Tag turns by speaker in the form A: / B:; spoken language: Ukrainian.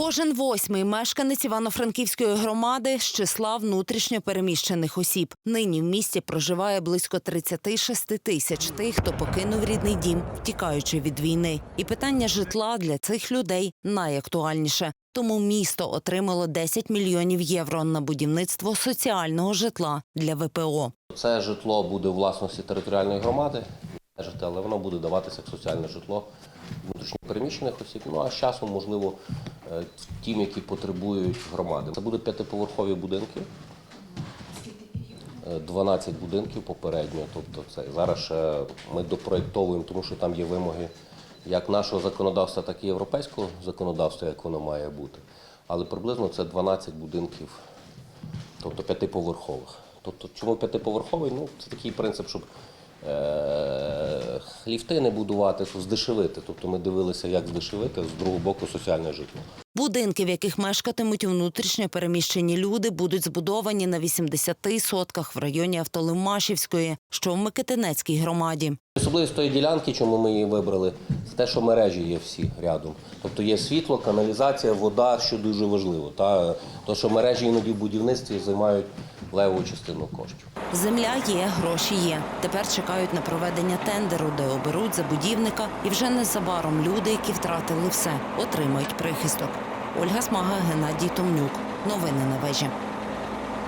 A: Кожен восьмий мешканець Івано-Франківської громади з числа внутрішньо переміщених осіб. Нині в місті проживає близько 36 тисяч тих, хто покинув рідний дім, втікаючи від війни. І питання житла для цих людей найактуальніше. Тому місто отримало 10 мільйонів євро на будівництво соціального житла для ВПО.
B: Це житло буде у власності територіальної громади, але воно буде даватися як соціальне житло внутрішньопереміщених осіб. Ну а з часом, можливо, тим, які потребують громади. Це будуть п'ятиповерхові будинки. Е, 12 будинків попередньо. Тобто це зараз ще ми допроєктовуємо, тому що там є вимоги як нашого законодавства, так і європейського законодавства, як воно має бути. Але приблизно це 12 будинків тобто п'ятиповерхових. Тобто, чому п'ятиповерховий? Ну, це такий принцип, щоб е- ліфти не будувати, то здешевити. Тобто ми дивилися, як здешевити, з другого боку соціальне житло.
A: Будинки, в яких мешкатимуть внутрішньо переміщені люди, будуть збудовані на 80 сотках в районі Автолимашівської, що в Микитинецькій громаді.
B: Особливість тої ділянки, чому ми її вибрали, це те, що мережі є всі рядом. Тобто є світло, каналізація, вода, що дуже важливо. Та, то, що мережі іноді в будівництві займають леву частину коштів.
A: Земля є, гроші є. Тепер чекають на проведення тендеру, де оберуть забудівника, і вже незабаром люди, які втратили все, отримають прихисток. Ольга Смага, Геннадій Томнюк. Новини на вежі.